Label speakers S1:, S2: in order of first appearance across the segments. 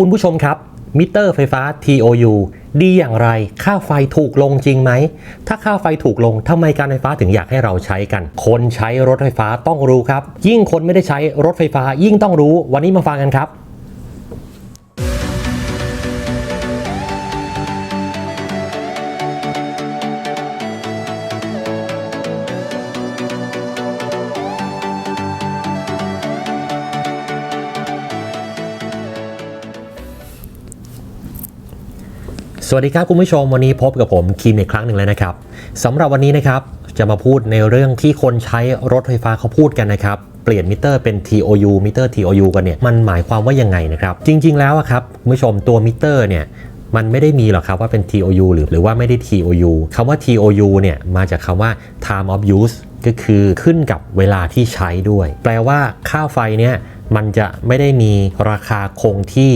S1: คุณผู้ชมครับ มิเตอร์ไฟฟ้า TOU ดีอย่างไร ค่าไฟถูกลงจริงไหม ถ้าค่าไฟถูกลงทำไมการไฟฟ้าถึงอยากให้เราใช้กัน คนใช้รถไฟฟ้าต้องรู้ครับ ยิ่งคนไม่ได้ใช้รถไฟฟ้ายิ่งต้องรู้ วันนี้มาฟังกันครับ สวัสดีครับคุณผู้ชมวันนี้พบกับผมคิมอีกครั้งหนึ่งแล้วนะครับสำหรับวันนี้นะครับจะมาพูดในเรื่องที่คนใช้รถไฟฟ้าเขาพูดกันนะครับเปลี่ยนมิเตอร์เป็น TOU มิเตอร์ TOU กันเนี่ยมันหมายความว่ายังไงนะครับจริง ๆ แล้วอะครับคุณผู้ชมตัวมิเตอร์เนี่ยมันไม่ได้มีหรอกครับว่าเป็น TOU หรือหรือว่าไม่ได้ TOU คำว่า TOU เนี่ยมาจากคำว่า time of use ก็คือขึ้นกับเวลาที่ใช้ด้วย แปลว่าค่าไฟเนี่ยมันจะไม่ได้มีราคาคงที่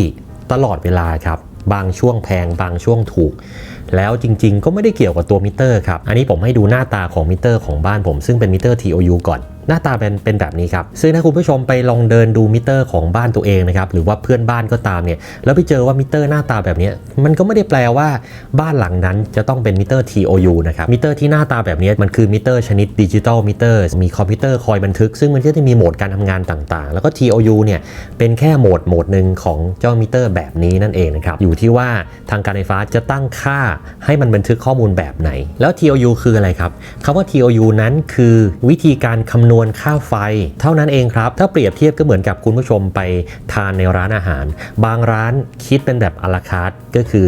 S1: ตลอดเวลาครับ บางช่วงแพงบางช่วงถูก แล้วจริงๆ ก็ไม่ได้เกี่ยวกับตัวมิเตอร์ครับ อันนี้ผมให้ดูหน้าตาของมิเตอร์ของบ้านผมซึ่งเป็นมิเตอร์ TOU ก่อนหน้าตาเป็นเป็นแบบนี้ครับ ซึ่งถ้าคุณผู้ชมไปลองเดินดูมิเตอร์ของบ้านตัวเองนะครับ หรือว่าเพื่อนบ้านก็ตามเนี่ย แล้วไปเจอว่ามิเตอร์หน้าตาแบบนี้ มันก็ไม่ได้แปลว่าบ้านหลังนั้นจะต้องเป็นมิเตอร์ TOU นะครับ มิเตอร์ที่หน้าตาแบบนี้มันคือมิเตอร์ชนิดดิจิตอลมิเตอร์ มีคอมพิวเตอร์คอยบันทึก ซึ่งมันก็จะมีโหมดการทำงานต่างๆ แล้วก็ TOU เนี่ย เป็นแค่โหมดโหมดหนึ่งของเจ้ามิเตอร์แบบนี้นั่นเองนะครับ อยู่ที่ว่าทางการไฟฟ้าจะตั้งค่าให้มันบันทึกข้อมูลแบบไหน แล้ว TOU คืออะไรครับคำว่า TOU นั้นคือวิธีการคำนวณค่าไฟ เท่านั้นเองครับ ถ้าเปรียบเทียบก็เหมือนกับคุณผู้ชมไปทานในร้านอาหาร บางร้านคิดเป็นแบบอลาคาร์ทก็คือ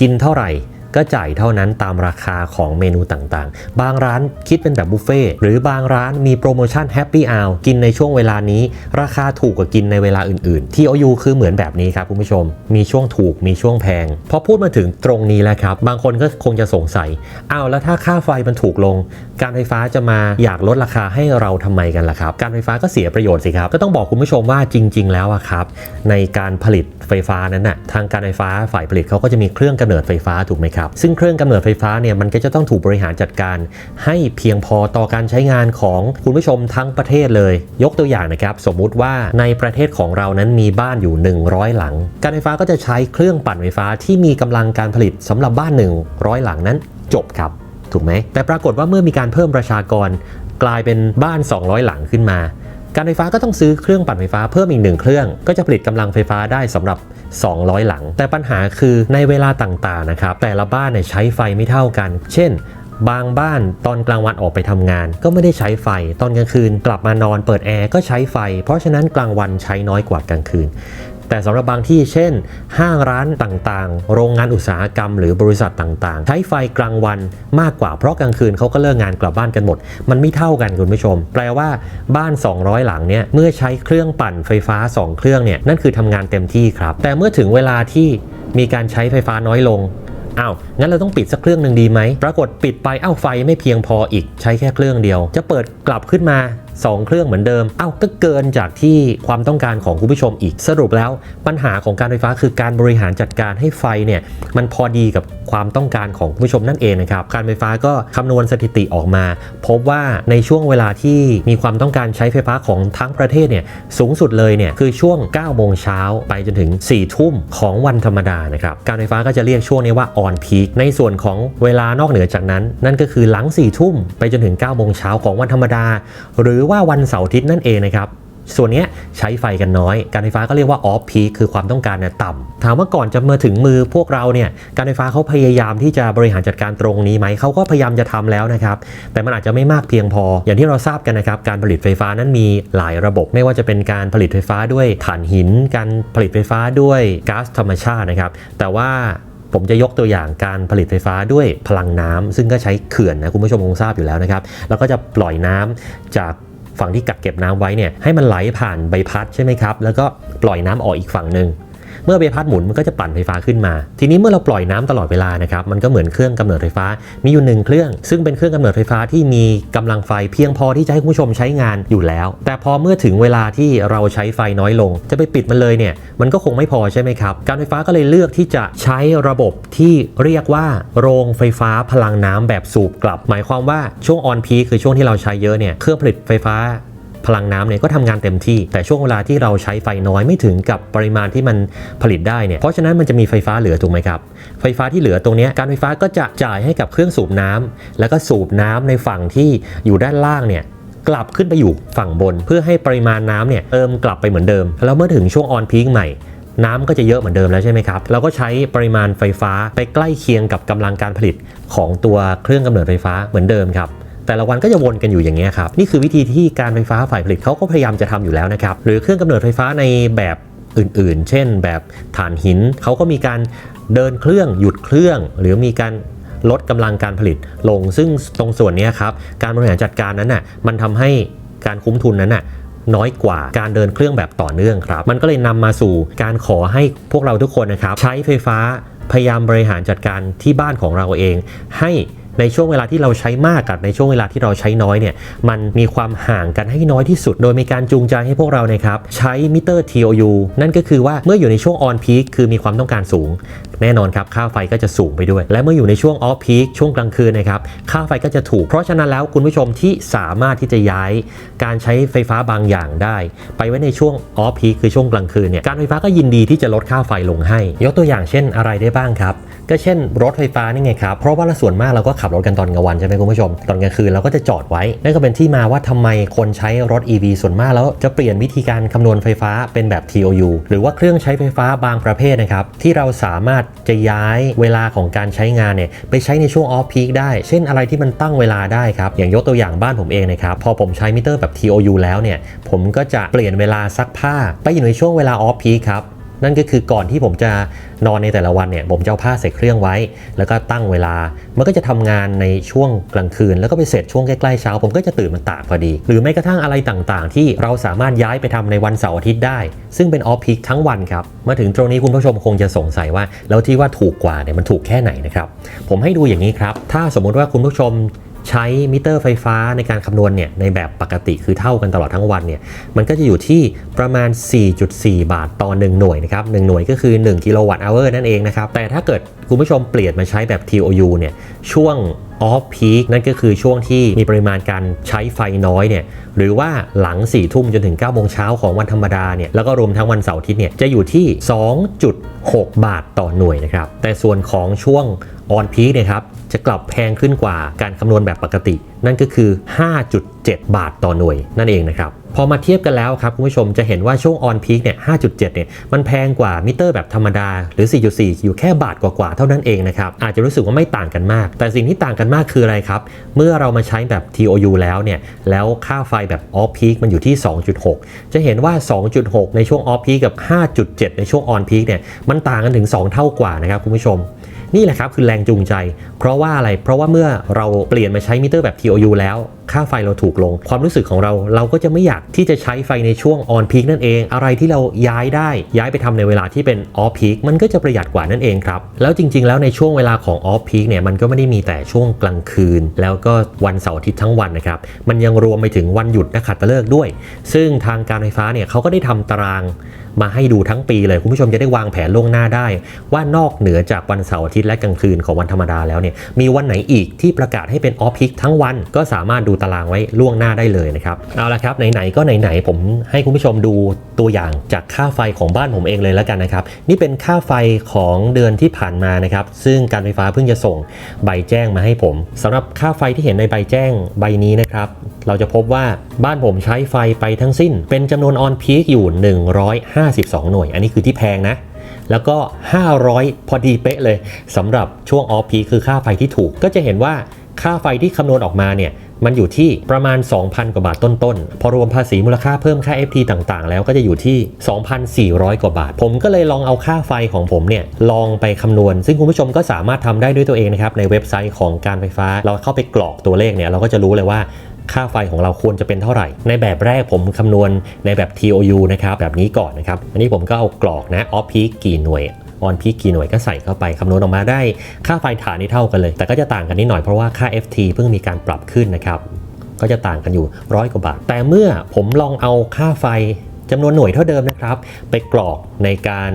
S1: กินเท่าไหร่ ก็จ่ายเท่านั้นตามราคาของเมนูต่างๆ บางร้านคิดเป็นแบบบุฟเฟ่ต์หรือบางร้านมีโปรโมชั่นแฮปปี้อ r กินในช่วงเวลานี้ ราคาถูกกว่ากินในเวลาอื่นๆ TOU คือเหมือนแบบนี้ครับคุณผู้ชม มีช่วงถูกมีช่วงแพง พอพูดมาถึงตรงนี้แล้วครับ บางคนก็คงจะสงสัยอ้าวแล้วถ้าค่าไฟมันถูกลง การไฟฟ้าจะมาอยากลดราคาให้เราทำไมกันล่ะครับ การไฟฟ้าก็เสียประโยชน์สิครับ ก็ต้องบอกคุณผู้ชมว่าจริง ๆ แล้วอะครับ ในการผลิตไฟฟ้านั้นน่ะทางการไฟฟ้าฝ่ายผลิตเขาก็จะมีเครื่องกำเนิดไฟฟ้าถูกไหมครับซึ่งเครื่องกำเนิดไฟฟ้าเนี่ยมันก็จะต้องถูกบริหารจัดการให้เพียงพอต่อการใช้งานของคุณผู้ชมทั้งประเทศเลย ยกตัวอย่างนะครับ สมมุติว่าในประเทศของเรานั้นมีบ้านอยู่ 100 หลัง การไฟฟ้าก็จะใช้เครื่องปั่นไฟฟ้าที่มีกำลังการผลิตสำหรับบ้าน 100 หลังนั้นจบครับ ถูกไหมแต่ปรากฏว่าเมื่อมีการเพิ่มประชากรกลายเป็นบ้าน 200 หลังขึ้นมา การไฟฟ้าก็ต้องซื้อเครื่องปั่นไฟฟ้าเพิ่มอีกหนึ่งเครื่อง ก็จะผลิตกำลังไฟฟ้าได้สำหรับ 200 หลัง แต่ปัญหาคือในเวลาต่างๆนะครับแต่ละบ้านเนี่ยใช้ไฟไม่เท่ากัน เช่นบางบ้านตอนกลางวันออกไปทำงาน ก็ไม่ได้ใช้ไฟ ตอนกลางคืนกลับมานอนเปิดแอร์ก็ใช้ไฟ เพราะฉะนั้นกลางวันใช้น้อยกว่ากลางคืน แต่สำหรับบางที่เช่น ห้างร้านต่างๆ โรงงานอุตสาหกรรมหรือบริษัทต่างๆ ใช้ไฟกลางวันมากกว่าเพราะกลางคืนเขาก็เลิกงานกลับบ้านกันหมด มันไม่เท่ากันคุณผู้ชม แปลว่าบ้าน 200 หลังเนี่ยเมื่อใช้เครื่องปั่นไฟฟ้า 2 เครื่องเนี่ยนั่นคือทำงานเต็มที่ครับ แต่เมื่อถึงเวลาที่มีการใช้ไฟฟ้าน้อยลงอ้าว งั้นเราต้องปิดสักเครื่องหนึ่งดีไหม ปรากฏปิดไป อ้าวไฟไม่เพียงพออีก ใช้แค่เครื่องเดียว จะเปิดกลับขึ้นมา 2 เครื่องเหมือนเดิม เอ้าก็เกินจากที่ความต้องการของคุณผู้ชมอีกสรุปแล้ว ปัญหาของการไฟฟ้าคือการบริหารจัดการให้ไฟเนี่ยมันพอดีกับความต้องการของคุณผู้ชมนั่นเองนะครับการไฟฟ้าก็คำนวณสถิติออกมา พบว่าในช่วงเวลาที่มีความต้องการใช้ไฟฟ้าของทั้งประเทศเนี่ยสูงสุดเลยเนี่ยคือช่วง 9 โมงเช้าไปจนถึง 4 ทุ่มของวันธรรมดานะครับการไฟฟ้าก็จะเรียกช่วงนี้ว่า on peak ในส่วนของเวลานอกเหนือจากนั้น นั่นก็คือหลัง 4 ทุ่มไปจนถึง 9 โมงเช้าของวันธรรมดา หรือว่าวันเสาร์อาทิตย์นั่นเองนะครับส่วนนี้ใช้ไฟกันน้อย การไฟฟ้าก็เรียกว่าออฟพีคือความต้องการเนี่ยต่ำถามว่าก่อนจะมาถึงมือพวกเราเนี่ยการไฟฟ้าเขาพยายามที่จะบริหารจัดการตรงนี้ไหมเขาก็พยายามจะทำแล้วนะครับแต่มันอาจจะไม่มากเพียงพอ อย่างที่เราทราบกันนะครับการผลิตไฟฟ้านั้นมีหลายระบบ ไม่ว่าจะเป็นการผลิตไฟฟ้าด้วยถ่านหิน การผลิตไฟฟ้าด้วยก๊าซธรรมชาตินะครับแต่ว่าผมจะยกตัวอย่างการผลิตไฟฟ้าด้วยพลังน้ำซึ่งก็ใช้เขื่อนนะคุณผู้ชมคงทราบอยู่แล้วนะครับ แล้วก็จะปล่อยน้ำจาก ฝั่งที่กักเก็บน้ำไว้เนี่ยให้มันไหลผ่านใบพัดใช่ไหมครับแล้วก็ปล่อยน้ำออกอีกฝั่งหนึ่ง เมื่อใบพัดหมุนมันก็จะปั่นไฟฟ้าขึ้นมา ทีนี้เมื่อเราปล่อยน้ำตลอดเวลานะครับมันก็เหมือนเครื่องกำเนิดไฟฟ้ามีอยู่หนึ่งเครื่อง ซึ่งเป็นเครื่องกำเนิดไฟฟ้าที่มีกำลังไฟเพียงพอที่จะให้คุณผู้ชมใช้งานอยู่แล้ว แต่พอเมื่อถึงเวลาที่เราใช้ไฟน้อยลง จะไปปิดมันเลยเนี่ยมันก็คงไม่พอใช่ไหมครับการไฟฟ้าก็เลยเลือกที่จะใช้ระบบที่เรียกว่า โรงไฟฟ้าพลังน้ำแบบสูบกลับ หมายความว่าช่วงออนพีคือช่วงที่เราใช้เยอะเนี่ยเครื่องผลิตไฟฟ้า พลังน้ำเนี่ยก็ทำงานเต็มที่ แต่ช่วงเวลาที่เราใช้ไฟน้อยไม่ถึงกับปริมาณที่มันผลิตได้เนี่ยเพราะฉะนั้นมันจะมีไฟฟ้าเหลือถูกไหมครับ ไฟฟ้าที่เหลือตรงนี้การไฟฟ้าก็จะจ่ายให้กับเครื่องสูบน้ำแล้วก็สูบน้ำในฝั่งที่อยู่ด้านล่างเนี่ยกลับขึ้นไปอยู่ฝั่งบน เพื่อให้ปริมาณน้ำเนี่ยเติมกลับไปเหมือนเดิม แล้วเมื่อถึงช่วงออนพีคใหม่น้ำก็จะเยอะเหมือนเดิมแล้วใช่ไหมครับ เราก็ใช้ปริมาณไฟฟ้าไปใกล้เคียงกับกำลังการผลิตของตัวเครื่องกำเนิดไฟฟ้าเหมือนเดิมครับ แต่ละวันก็จะวนกันอยู่อย่างเงี้ยครับนี่คือวิธีที่การไฟฟ้าฝ่ายผลิตเขาก็พยายามจะทำอยู่แล้วนะครับหรือเครื่องกำเนิดไฟฟ้าในแบบอื่นๆ เช่น แบบถ่านหินเขาก็มีการเดินเครื่องหยุดเครื่อง หรือมีการลดกำลังการผลิตลง ซึ่งตรงส่วนนี้ครับการบริหารจัดการนั้นน่ะมันทำให้การคุ้มทุนนั้นน่ะน้อยกว่าการเดินเครื่องแบบต่อเนื่องครับ มันก็เลยนำมาสู่การขอให้พวกเราทุกคนนะครับ ใช้ไฟฟ้าพยายามบริหารจัดการที่บ้านของเราเอง ให้ ในช่วงเวลาที่เราใช้มากกับในช่วงเวลาที่เราใช้น้อยเนี่ยมันมีความห่างกันให้น้อยที่สุด โดยมีการจูงใจให้พวกเรานะครับใช้มิเตอร์ TOU นั่นก็คือว่าเมื่ออยู่ในช่วงออนพีคคือมีความต้องการสูงแน่นอนครับค่าไฟก็จะสูงไปด้วย และเมื่ออยู่ในช่วง off peak ช่วงกลางคืนนะครับค่าไฟก็จะถูก เพราะฉะนั้นแล้วคุณผู้ชมที่สามารถที่จะย้ายการใช้ไฟฟ้าบางอย่างได้ ไปไว้ในช่วง off peak คือช่วงกลางคืนเนี่ยการไฟฟ้าก็ยินดีที่จะลดค่าไฟลงให้ ยกตัวอย่างเช่นอะไรได้บ้างครับก็เช่น รถไฟฟ้านี่ไงครับ เพราะว่าเราส่วนมากเราก็ขับรถกันตอนกลางวันใช่ไหมคุณผู้ชม ตอนกลางคืนเราก็จะจอดไว้ นั่นก็เป็นที่มาว่าทำไมคนใช้รถ EV ส่วนมากแล้วจะเปลี่ยนวิธีการคำนวณไฟฟ้าเป็นแบบ TOU หรือว่าเครื่องใช้ไฟฟ้าบางประเภทนะครับที่เราสามารถจะย้ายเวลาของการใช้งานเนี่ยไปใช้ในช่วงออฟพีคได้ เช่นอะไรที่มันตั้งเวลาได้ครับ อย่างยกตัวอย่างบ้านผมเองนะครับ พอผมใช้มิเตอร์แบบ TOU แล้วเนี่ย ผมก็จะเปลี่ยนเวลาซักผ้า ไปอยู่ในช่วงเวลาออฟพีคครับ นั่นก็คือก่อนที่ผมจะนอนในแต่ละวันเนี่ยผมจะเอาผ้าใส่เครื่องไว้ แล้วก็ตั้งเวลา มันก็จะทำงานในช่วงกลางคืน แล้วก็ไปเสร็จช่วงใกล้ๆเช้า ผมก็จะตื่นมาตากพอดี หรือแม้กระทั่งอะไรต่างๆ ที่เราสามารถย้ายไปทำในวันเสาร์อาทิตย์ได้ ซึ่งเป็นออฟพีคทั้งวันครับ มาถึงตรงนี้คุณผู้ชมคงจะสงสัยว่า แล้วที่ว่าถูกกว่าเนี่ยมันถูกแค่ไหนนะครับผมให้ดูอย่างนี้ครับถ้าสมมุติว่าคุณผู้ชม ใช้มิเตอร์ไฟฟ้าในการคำนวณเนี่ยในแบบปกติคือเท่ากันตลอดทั้งวันเนี่ยมันก็จะอยู่ที่ประมาณ 4.4 บาทต่อ 1 หน่วยนะครับ1หน่วยก็คือ 1 กิโลวัตต์เอานั่นเองนะครับ แต่ถ้าเกิดคุณผู้ชมเปลี่ยนมาใช้แบบ TOU เนี่ยช่วง off peak นั่นก็คือช่วงที่มีปริมาณการใช้ไฟน้อยเนี่ยหรือว่าหลัง4ทุ่มจนถึง9โมงเช้าของวันธรรมดาเนี่ยแล้วก็รวมทั้งวันเสาร์อาทิตย์เนี่ยจะอยู่ที่ 2.6 บาทต่อหน่วยนะครับแต่ส่วนของช่วง on peak เนี่ยครับจะกลับแพงขึ้นกว่าการคำนวณแบบปกติ นั่นก็คือ 5.7 บาทต่อหน่วยนั่นเองนะครับพอมาเทียบกันแล้วครับคุณผู้ชมจะเห็นว่าช่วง on peak เนี่ย 5.7 เนี่ยมันแพงกว่ามิเตอร์แบบธรรมดาหรือ 4.4 อยู่แค่บาทกว่าๆเท่านั้นเองนะครับ อาจจะรู้สึกว่าไม่ต่างกันมาก แต่สิ่งที่ต่างกันมากคืออะไรครับ เมื่อเรามาใช้แบบ TOU แล้วเนี่ย แล้วค่าไฟแบบ off peak มันอยู่ที่ 2.6 จะเห็นว่า 2.6 ในช่วง off peak กับ 5.7 ในช่วง on peak เนี่ยมันต่างกันถึง 2 เท่ากว่านะครับคุณผู้ชม นี่แหละครับคือแรงจูงใจ เพราะว่าอะไร เพราะว่าเมื่อเราเปลี่ยนมาใช้มิเตอร์แบบ TOU แล้ว ค่าไฟเราถูกลง ความรู้สึกของเราเราก็จะไม่อยากที่จะใช้ไฟในช่วง on peak นั่นเอง อะไรที่เราย้ายได้ย้ายไปทำในเวลาที่เป็น off peak มันก็จะประหยัดกว่านั่นเองครับ แล้วจริง ๆ แล้วในช่วงเวลาของ off peak เนี่ยมันก็ไม่ได้มีแต่ช่วงกลางคืน แล้วก็วันเสาร์อาทิตย์ทั้งวันนะครับมันยังรวมไปถึงวันหยุดนักขัตฤกษ์ด้วย ซึ่งทางการไฟฟ้าเนี่ยเขาก็ได้ทำตาราง มาให้ดูทั้งปีเลยคุณผู้ชมจะได้วางแผนล่วงหน้าได้ ว่านอกเหนือจากวันเสาร์อาทิตย์และกลางคืนของวันธรรมดาแล้วเนี่ยมีวันไหนอีกที่ประกาศให้เป็นออฟพิกทั้งวันก็สามารถดูตารางไว้ล่วงหน้าได้เลยนะครับเอาละครับไหนๆก็ไหนๆผมให้คุณผู้ชมดูตัวอย่างจากค่าไฟของบ้านผมเองเลยแล้วกันนะครับนี่เป็นค่าไฟของเดือนที่ผ่านมานะครับซึ่งการไฟฟ้าเพิ่งจะส่งใบแจ้งมาให้ผมสำหรับค่าไฟที่เห็นในใบแจ้งใบนี้นะครับเราจะพบว่าบ้านผมใช้ไฟไปทั้งสิ้น เป็นจำนวนออนพีคอยู่52 หน่วย อันนี้คือที่แพงนะ แล้วก็ 500 พอดีเป๊ะเลยสำหรับช่วงออฟพีคือค่าไฟที่ถูก ก็จะเห็นว่าค่าไฟที่คำนวณออกมาเนี่ยมันอยู่ที่ประมาณ 2,000 กว่าบาทต้นๆ พอรวมภาษีมูลค่าเพิ่มค่า FT ต่างๆ แล้วก็จะอยู่ที่ 2,400 กว่าบาท ผมก็เลยลองเอาค่าไฟของผมเนี่ย ลองไปคำนวณ ซึ่งคุณผู้ชมก็สามารถทำได้ด้วยตัวเองนะครับ ในเว็บไซต์ของการไฟฟ้า เราเข้าไปกรอกตัวเลขเนี่ย เราก็จะรู้เลยว่า ค่าไฟของเราควรจะเป็นเท่าไหร่ ในแบบแรกผมคำนวณในแบบ TOU นะครับแบบนี้ก่อนนะครับ อันนี้ผมก็เอากรอกนะ off peak กี่หน่วยออนพีกี่หน่วยก็ใส่เข้าไป คำนวณออกมาได้ค่าไฟฐานนี่เท่ากันเลย แต่ก็จะต่างกันนิดหน่อยเพราะว่าค่า FT เพิ่งมีการปรับขึ้นนะครับ ก็จะต่างกันอยู่ร้อยกว่าบาท แต่เมื่อผมลองเอาค่าไฟจำนวนหน่วยเท่าเดิมนะครับ ไปกรอกในการ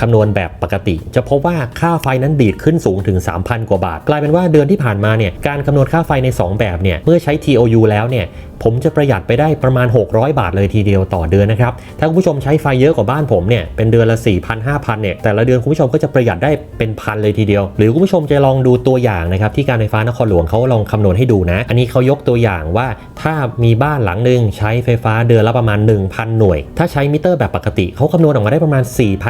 S1: คำนวณแบบปกติ จะพบว่าค่าไฟนั้นดีดขึ้นสูงถึง 3,000 กว่าบาท กลายเป็นว่าเดือนที่ผ่านมาเนี่ยการคำนวณค่าไฟใน 2 แบบเนี่ยเมื่อใช้ TOU แล้วเนี่ยผมจะประหยัดไปได้ประมาณ 600 บาทเลยทีเดียวต่อเดือนนะครับ ถ้าคุณผู้ชมใช้ไฟเยอะกว่าบ้านผมเนี่ยเป็นเดือนละ 4,000 5,000เนี่ยแต่ละเดือนคุณผู้ชมก็จะประหยัดได้เป็นพันเลยทีเดียว หรือคุณผู้ชมจะลองดูตัวอย่างนะครับที่การไฟฟ้านครหลวงเขาลองคำนวณให้ดูนะ อันนี้เขายกตัวอย่างว่าถ้ามีบ้านหลังหนึ่งใช้ไฟฟ้าเดือนละประมาณ 1,000 หน่วย ถ้าใช้มิเตอร์แบบปกติเขาคำนวณออกมาได้ประมาณ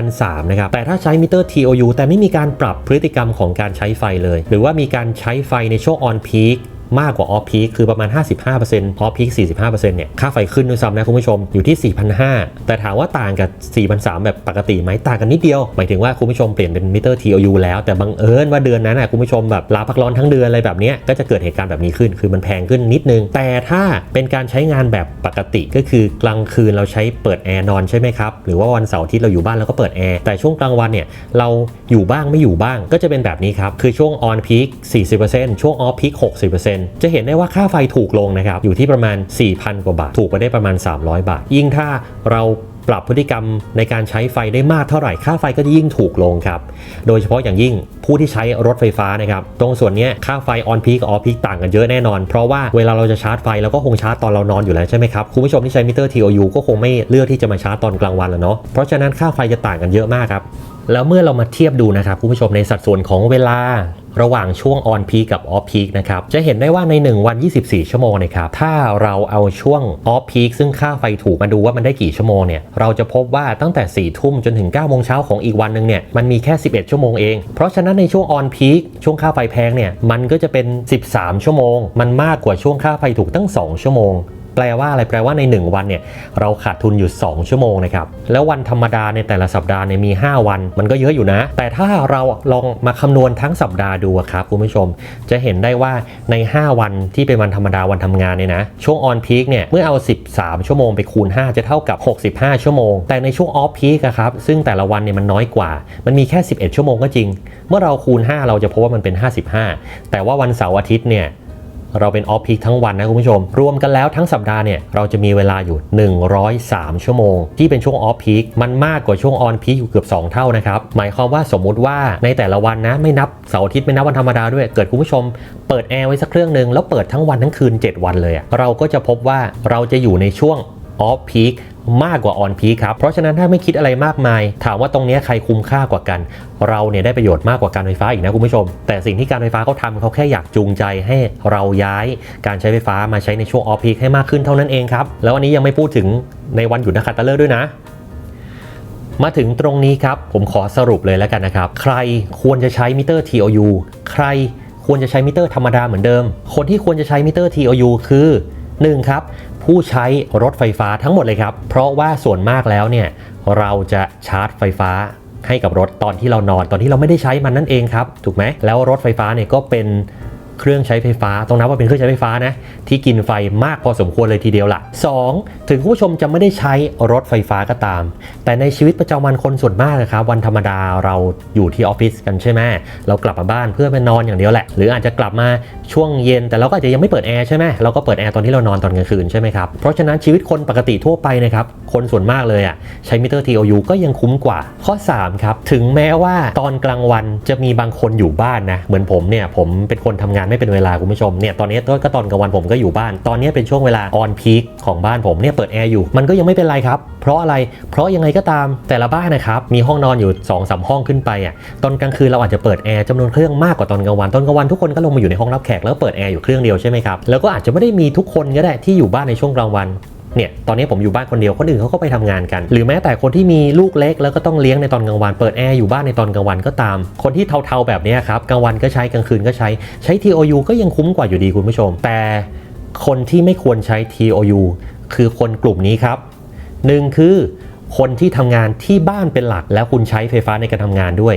S1: 4,300นะครับแต่ถ้าใช้มิเตอร์ TOU แต่ไม่มีการปรับพฤติกรรมของการใช้ไฟเลย หรือว่ามีการใช้ไฟในช่วง on peak มากกว่าออฟพีคคือประมาณ 55%ออฟพีค45%เนี่ยค่าไฟขึ้นด้วยซ้ำนะคุณผู้ชมอยู่ที่ 4,500 แต่ถามว่าต่างกับ 4,300 แบบปกติไหมต่างกันนิดเดียว หมายถึงว่าคุณผู้ชมเปลี่ยนเป็นมิเตอร์ TOU แล้วแต่บังเอิญว่าเดือนนั้นนะคุณผู้ชมแบบลาพักร้อนทั้งเดือนอะไรแบบนี้ก็จะเกิดเหตุการณ์แบบนี้ขึ้น คือมันแพงขึ้นนิดนึง แต่ถ้าเป็นการใช้งานแบบปกติก็คือกลางคืนเราใช้เปิดแอร์นอนใช่ไหมครับหรือว่าวันเสาร์ที่เราอยู่บ้านเราก็เปิดแอร์แต่ช่วงกลางวันเนี่ยเราอยู่บ้างไม่อยู่บ้างก็จะเป็นแบบนี้ครับคือช่วง on peak 40%ช่วง off peak 60%จะเห็นได้ว่าค่าไฟถูกลงนะครับ อยู่ที่ประมาณ 4,000 กว่าบาท ถูกไปได้ประมาณ 300 บาท ยิ่งถ้าเราปรับพฤติกรรมในการใช้ไฟได้มากเท่าไหร่ ค่าไฟก็จะยิ่งถูกลงครับ โดยเฉพาะอย่างยิ่งผู้ที่ใช้รถไฟฟ้านะครับ ตรงส่วนนี้ค่าไฟออนพีกับออฟพีต่างกันเยอะแน่นอน เพราะว่าเวลาเราจะชาร์จไฟเราก็คงชาร์จตอนเรานอนอยู่แล้วใช่ไหมครับ คุณผู้ชมที่ใช้มิเตอร์ TOU ก็คงไม่เลือกที่จะมาชาร์จตอนกลางวันแล้วเนาะ เพราะฉะนั้นค่าไฟจะต่างกันเยอะมากครับ แล้วเมื่อเรามาเทียบดูนะครับคุณผู้ชมในสัดส่วนของเวลา ระหว่างช่วง on peak กับ off peak นะครับ จะเห็นได้ว่าใน 1 วัน 24 ชั่วโมงนะครับ ถ้าเราเอาช่วง off peak ซึ่งค่าไฟถูกมาดูว่ามันได้กี่ชั่วโมงเนี่ย เราจะพบว่าตั้งแต่ 4 ทุ่มจนถึง 9 โมงเช้าของอีกวันหนึ่งเนี่ย มันมีแค่ 11 ชั่วโมงเอง เพราะฉะนั้นในช่วง on peak ช่วงค่าไฟแพงเนี่ย มันก็จะเป็น 13 ชั่วโมง มันมากกว่าช่วงค่าไฟถูกตั้ง 2 ชั่วโมง แปลว่าอะไรแปลว่าใน 1 วันเนี่ยเราขาดทุนอยู่ 2 ชั่วโมงนะครับแล้ววันธรรมดาในแต่ละสัปดาห์เนี่ยมี 5 วัน มันก็เยอะอยู่นะ แต่ถ้าเราลองมาคำนวณทั้งสัปดาห์ดูครับคุณผู้ชม จะเห็นได้ว่าใน 5 วันที่เป็นวันธรรมดาวันทำงานเนี่ยนะช่วง on peak เนี่ยเมื่อเอา 13 ชั่วโมงไปคูณ 5 จะเท่ากับ 65 ชั่วโมง แต่ในช่วง off peak อะครับซึ่งแต่ละวันเนี่ยมันน้อยกว่า มันมีแค่ 11 ชั่วโมงก็จริง เมื่อเราคูณ 5 เราจะพบว่ามันเป็น 55 แต่ว่าวันเสาร์อาทิตย์เนี่ย เราเป็นออฟพีคทั้งวันนะคุณผู้ชม รวมกันแล้วทั้งสัปดาห์เนี่ยเราจะมีเวลาอยู่ 103 ชั่วโมง ที่เป็นช่วงออฟพีคมันมากกว่าช่วงออนพีคอยู่เกือบ 2 เท่านะครับ หมายความว่าสมมุติว่าในแต่ละวันนะไม่นับเสาร์อาทิตย์ไม่นับวันธรรมดาด้วย เกิดคุณผู้ชมเปิดแอร์ไว้สักเครื่องหนึ่งแล้วเปิดทั้งวันทั้งคืน 7 วันเลยเราก็จะพบว่าเราจะอยู่ในช่วงออฟพีค มากกว่าออนพีครับ เพราะฉะนั้นถ้าไม่คิดอะไรมากมาย ถามว่าตรงนี้ใครคุ้มค่ากว่ากัน เราเนี่ยได้ประโยชน์มากกว่าการไฟฟ้าอีกนะคุณผู้ชม แต่สิ่งที่การไฟฟ้าเขาทำเขาแค่อยากจูงใจให้เราย้ายการใช้ไฟฟ้ามาใช้ในช่วงออฟพีคให้มากขึ้นเท่านั้นเองครับแล้วอันนี้ยังไม่พูดถึงในวันหยุดนักขัตฤกษ์ด้วยนะมาถึงตรงนี้ครับ ผมขอสรุปเลยแล้วกันนะครับ ใครควรจะใช้มิเตอร์ TOU ใครควรจะใช้มิเตอร์ธรรมดาเหมือนเดิม คนที่ควรจะใช้มิเตอร์ TOU คือ 1. ครับผู้ใช้รถไฟฟ้าทั้งหมดเลยครับ เพราะว่าส่วนมากแล้วเนี่ยเราจะชาร์จไฟฟ้าให้กับรถตอนที่เรานอนตอนที่เราไม่ได้ใช้มันนั่นเองครับ ถูกไหมแล้วรถไฟฟ้าเนี่ยก็เป็น เครื่องใช้ไฟฟ้าต้องนับว่าเป็นเครื่องใช้ไฟฟ้านะที่กินไฟมากพอสมควรเลยทีเดียวละ 2. ถึงคุณผู้ชมจะไม่ได้ใช้รถไฟฟ้าก็ตาม แต่ในชีวิตประจำวันคนส่วนมากนะครับวันธรรมดาเราอยู่ที่ออฟฟิศกันใช่ไหมเรากลับมาบ้านเพื่อไปนอนอย่างเดียวแหละ หรืออาจจะกลับมาช่วงเย็น แต่เราก็อาจจะยังไม่เปิดแอร์ใช่ไหมเราก็เปิดแอร์ตอนที่เรานอนตอนกลางคืนใช่ไหมครับเพราะฉะนั้นชีวิตคนปกติทั่วไปนะครับคนส่วนมากเลยอะใช้มิเตอร์ TOU ก็ยังคุ้มกว่า ข้อ3ครับถึงแม้ว่าตอนกลางวันจะมีบางคนอยู่บ้านนะเหมือนผมเนี่ยผมเป็นคนทำงานไม่เป็นเวลาคุณผู้ชมเนี่ยตอนนี้ก็ตอนกลางวันผมก็อยู่บ้าน ตอนนี้เป็นช่วงเวลาออนพีคของบ้านผมเนี่ยเปิดแอร์อยู่มันก็ยังไม่เป็นไรครับ เพราะอะไรเพราะยังไงก็ตามแต่ละบ้านนะครับมีห้องนอนอยู่2อสห้องขึ้นไปอะตอนกลางคืนเราอาจจะเปิดแอร์จำนวนเครื่องมากกว่าตอนกลางวันตอนกลางวันทุกคนก็ลงมาอยู่ในห้องรับแขกแล้วเปิดแอร์อยู่เครื่องเดียวใช่ไหมครับแล้วก็อาจจะไม่ได้มีทุกคนก็ได้ที่อยู่บ้านในช่วงกลางวัน เนี่ยตอนนี้ผมอยู่บ้านคนเดียวคนอื่นเขาก็ไปทำงานกัน หรือแม้แต่คนที่มีลูกเล็กแล้วก็ต้องเลี้ยงในตอนกลางวันเปิดแอร์อยู่บ้านในตอนกลางวันก็ตาม คนที่เทาๆแบบนี้ครับกลางวันก็ใช้กลางคืนก็ใช้ใช้ TOU ก็ยังคุ้มกว่าอยู่ดีคุณผู้ชม แต่คนที่ไม่ควรใช้ TOU คือคนกลุ่มนี้ครับหนึ่งคือคนที่ทำงานที่บ้านเป็นหลักแล้วคุณใช้ไฟฟ้าในการทำงานด้วย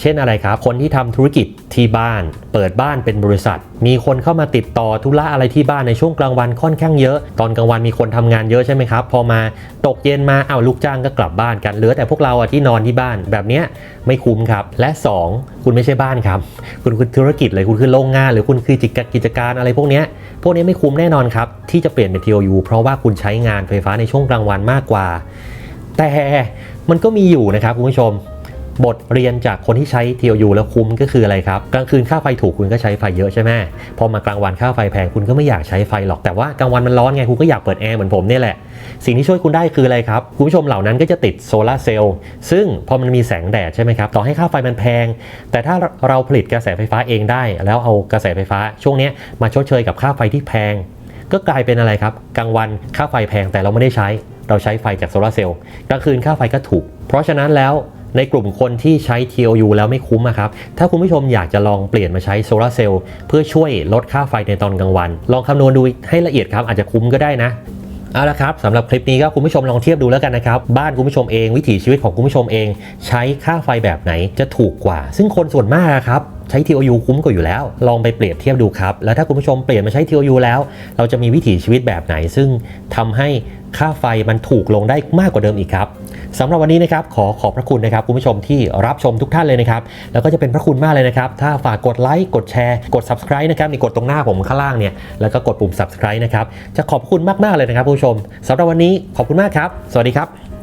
S1: เช่นอะไรครับ คนที่ทำธุรกิจที่บ้าน เปิดบ้านเป็นบริษัท มีคนเข้ามาติดต่อธุระอะไรที่บ้านในช่วงกลางวันค่อนข้างเยอะ ตอนกลางวันมีคนทำงานเยอะใช่ไหมครับ พอมาตกเย็นมาเอาลูกจ้างก็กลับบ้านกัน เหลือแต่พวกเราอะที่นอนที่บ้านแบบเนี้ยไม่คุ้มครับ และ 2 คุณไม่ใช่บ้านครับ คุณคือธุรกิจเลยคุณคือโรงงาน หรือคุณคือกิจการอะไรพวกเนี้ยพวกนี้ไม่คุ้มแน่นอนครับที่จะเปลี่ยนเป็น TOU เพราะว่าคุณใช้งานไฟฟ้าในช่วงกลางวันมากกว่า แต่มันก็มีอยู่นะครับคุณผู้ชม บทเรียนจากคนที่ใช้ TOU แล้วคุ้มก็คืออะไรครับ กลางคืนค่าไฟถูกคุณก็ใช้ไฟเยอะใช่ไหมพอมากลางวันค่าไฟแพงคุณก็ไม่อยากใช้ไฟหรอกแต่ว่ากลางวันมันร้อนไงคุณก็อยากเปิดแอร์เหมือนผมเนี่ยแหละ สิ่งที่ช่วยคุณได้คืออะไรครับ คุณผู้ชมเหล่านั้นก็จะติดโซลาร์เซลล์ซึ่งพอมันมีแสงแดดใช่ไหมครับต่อให้ค่าไฟมันแพง แต่ถ้าเราผลิตกระแสไฟฟ้าเองได้ แล้วเอากระแสไฟฟ้าช่วงนี้มาชดเชยกับค่าไฟที่แพง ก็กลายเป็นอะไรครับกลางวันค่าไฟแพงแต่เราไม่ได้ใช้ เราใช้ไฟจากโซลาร์เซลล์กลางคืนค่าไฟก็ถูก เพราะฉะนั้นแล้ว ในกลุ่มคนที่ใช้ TOU แล้วไม่คุ้มครับ ถ้าคุณผู้ชมอยากจะลองเปลี่ยนมาใช้โซลาร์เซลล์เพื่อช่วยลดค่าไฟในตอนกลางวัน ลองคำนวณดูให้ละเอียดครับ อาจจะคุ้มก็ได้นะเอาละครับสำหรับคลิปนี้ก็คุณผู้ชมลองเทียบดูแล้วกันนะครับ บ้านคุณผู้ชมเองวิถีชีวิตของคุณผู้ชมเอง ใช้ค่าไฟแบบไหนจะถูกกว่า ซึ่งคนส่วนมากครับ ใช้ TOU คุ้มกว่าอยู่แล้ว ลองไปเปรียบเทียบดูครับ แล้วถ้าคุณผู้ชมเปลี่ยนมาใช้ TOU แล้ว เราจะมีวิถีชีวิตแบบไหน ซึ่งทำให้ค่าไฟมันถูกลงได้มากกว่าเดิมอีกครับสำหรับวันนี้นะครับขอขอบพระคุณนะครับคุณผู้ชมที่รับชมทุกท่านเลยนะครับ แล้วก็จะเป็นพระคุณมากเลยนะครับ ถ้าฝากกดไลค์กดแชร์กด subscribe นะครับนี่กดตรงหน้าผมข้างล่างเนี่ยแล้วก็กดปุ่ม subscribe นะครับจะขอบคุณมากๆเลยนะครับคุณผู้ชมสำหรับวันนี้ขอบคุณมากครับ สวัสดีครับ